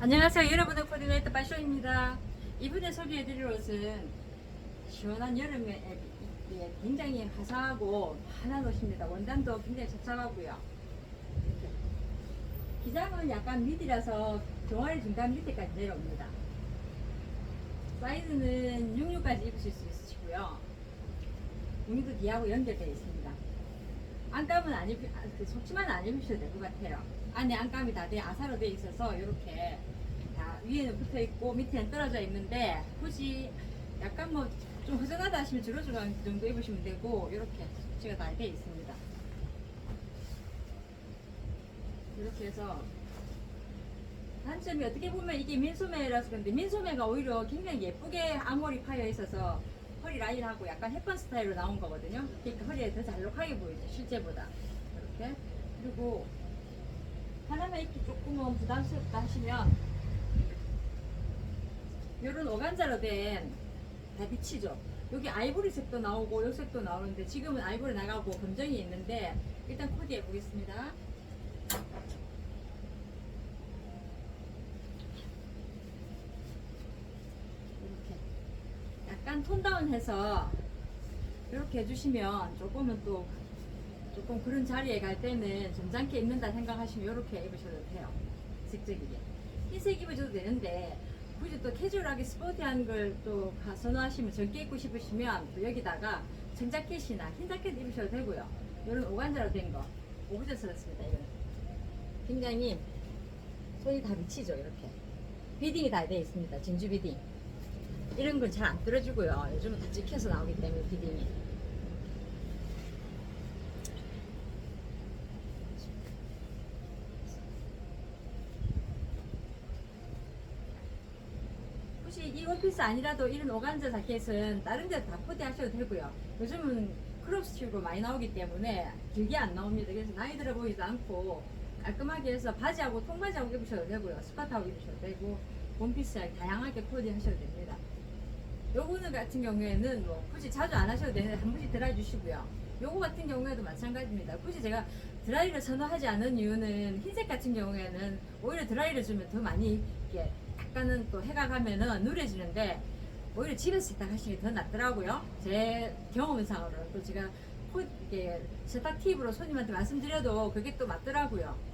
안녕하세요. 여러분의 코디네이터 빠쇼입니다. 이번에 소개해드릴 옷은 시원한 여름에 예, 굉장히 화사하고 환한 옷입니다. 원단도 굉장히 이렇게. 기장은 약간 미디라서 종아리 중간 밑에까지 내려옵니다. 사이즈는 66까지 입으실 수 있으시고요. 무늬도 뒤하고 연결되어 있습니다 안감은 안 입, 아, 그 속치마는 안 입으셔도 될 것 같아요. 안에 안감이 다 돼, 아사로 돼 있어서 이렇게 다 위에는 붙어 있고 밑에는 떨어져 있는데 굳이 약간 뭐 좀 허전하다 하시면 주로주로 정도 입으시면 되고 이렇게 속치가 다 돼 있습니다. 이렇게 해서 단점이 어떻게 보면 이게 민소매라서 그런데 민소매가 오히려 굉장히 예쁘게 앞머리 파여 있어서 허리 라인하고 약간 햇반 스타일로 나온 거거든요. 그러니까 허리에 더 잘록하게 보이죠, 실제보다. 이렇게. 그리고 입기 조금은 부담스럽다 하시면 이런 오간자로 된 다비치죠. 여기 아이보리 색도 나오고 요 색도 나오는데 지금은 아이보리 나가고 검정이 있는데 일단 코디해 보겠습니다. 이렇게 약간 톤 다운해서 이렇게 해주시면 조금은 또 조금 그런 자리에 갈 때는 점잖게 입는다 생각하시면 이렇게 입으셔도 돼요. 직접이게. 흰색 입으셔도 되는데 굳이 또 캐주얼하게 스포티한 걸 또 선호하시면 젊게 입고 싶으시면 또 여기다가 청자켓이나 흰 자켓 입으셔도 되고요. 이런 오간자로 된 거. 오브제스럽습니다. 이거는. 굉장히 손이 다 미치죠. 이렇게. 비딩이 다 되어 있습니다. 진주 비딩. 이런 건 잘 안 떨어지고요. 요즘은 다 찍혀서 나오기 때문에 비딩이. 혹시 이 원피스 아니라도 이런 오간자 자켓은 다른 데다 코디하셔도 되고요. 요즘은 크롭 스티로 많이 나오기 때문에 길게 안 나옵니다. 그래서 나이 들어 보이지도 않고 깔끔하게 해서 바지하고 통바지하고 입으셔도 되고요. 스커트하고 입으셔도 되고 원피스 다양하게 코디하셔도 됩니다. 요거는 같은 경우에는 뭐 굳이 자주 안 하셔도 되는데 한 번씩 드라이 주시고요. 요거 같은 경우에도 마찬가지입니다. 굳이 제가 드라이를 선호하지 않은 이유는 흰색 같은 경우에는 오히려 드라이를 주면 더 많이 이렇게 약간은 또 해가 가면은 누래지는데 오히려 집에서 세탁 하시는 게 더 낫더라고요. 제 경험상으로는 또 제가 코, 이게 세탁 팁으로 손님한테 말씀드려도 그게 또 맞더라고요.